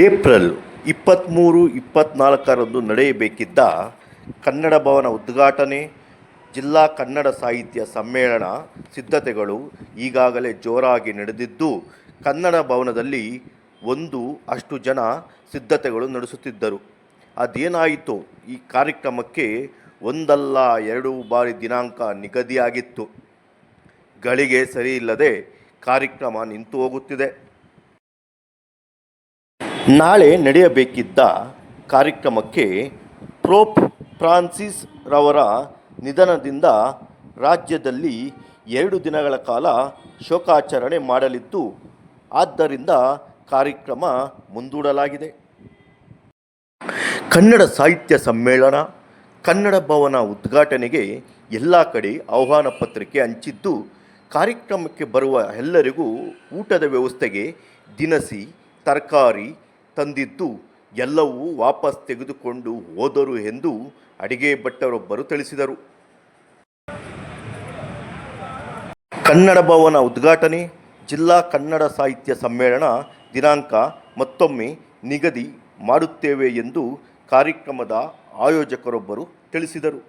April ಇಪ್ಪತ್ತ್ಮೂರು, ಇಪ್ಪತ್ತ್ನಾಲ್ಕರಂದು ನಡೆಯಬೇಕಿದ್ದ ಕನ್ನಡ ಭವನ ಉದ್ಘಾಟನೆ, ಜಿಲ್ಲಾ ಕನ್ನಡ ಸಾಹಿತ್ಯ ಸಮ್ಮೇಳನ ಸಿದ್ಧತೆಗಳು ಈಗಾಗಲೇ ಜೋರಾಗಿ ನಡೆದಿದ್ದು, ಕನ್ನಡ ಭವನದಲ್ಲಿ ಒಂದು ಅಷ್ಟು ಜನ ಸಿದ್ಧತೆಗಳು ನಡೆಸುತ್ತಿದ್ದರು. ಅದೇನಾಯಿತು? ಈ ಕಾರ್ಯಕ್ರಮಕ್ಕೆ ಒಂದಲ್ಲ ಎರಡು ಬಾರಿ ದಿನಾಂಕ ನಿಗದಿಯಾಗಿತ್ತು. ಗಳಿಗೆ ಸರಿಯಿಲ್ಲದೆ ಕಾರ್ಯಕ್ರಮ ನಿಂತು ಹೋಗುತ್ತಿದೆ ನಾಳೆ ನಡೆಯಬೇಕಿದ್ದ ಕಾರ್ಯಕ್ರಮಕ್ಕೆ ಪ್ರೋಪ್ ಫ್ರಾನ್ಸಿಸ್ ರವರ ನಿಧನದಿಂದ ರಾಜ್ಯದಲ್ಲಿ ಎರಡು ದಿನಗಳ ಕಾಲ ಶೋಕಾಚರಣೆ ಮಾಡಲಿದ್ದು, ಆದ್ದರಿಂದ ಕಾರ್ಯಕ್ರಮ ಮುಂದೂಡಲಾಗಿದೆ. ಕನ್ನಡ ಸಾಹಿತ್ಯ ಸಮ್ಮೇಳನ, ಕನ್ನಡ ಭವನ ಉದ್ಘಾಟನೆಗೆ ಎಲ್ಲ ಕಡೆ ಆಹ್ವಾನ ಪತ್ರಿಕೆ ಹಂಚಿದ್ದು, ಕಾರ್ಯಕ್ರಮಕ್ಕೆ ಬರುವ ಎಲ್ಲರಿಗೂ ಊಟದ ವ್ಯವಸ್ಥೆಗೆ ದಿನಸಿ, ತರಕಾರಿ ತಂದಿದ್ದು ಎಲ್ಲವೂ ವಾಪಸ್ ತೆಗೆದುಕೊಂಡು ಹೋದರು ಎಂದು ಅಡಿಗೆ ಭಟ್ಟರೊಬ್ಬರು ತಿಳಿಸಿದರು. ಕನ್ನಡ ಭವನ ಉದ್ಘಾಟನೆ, ಜಿಲ್ಲಾ ಕನ್ನಡ ಸಾಹಿತ್ಯ ಸಮ್ಮೇಳನ ದಿನಾಂಕ ಮತ್ತೊಮ್ಮೆ ನಿಗದಿ ಮಾಡುತ್ತೇವೆ ಎಂದು ಕಾರ್ಯಕ್ರಮದ ಆಯೋಜಕರೊಬ್ಬರು ತಿಳಿಸಿದರು.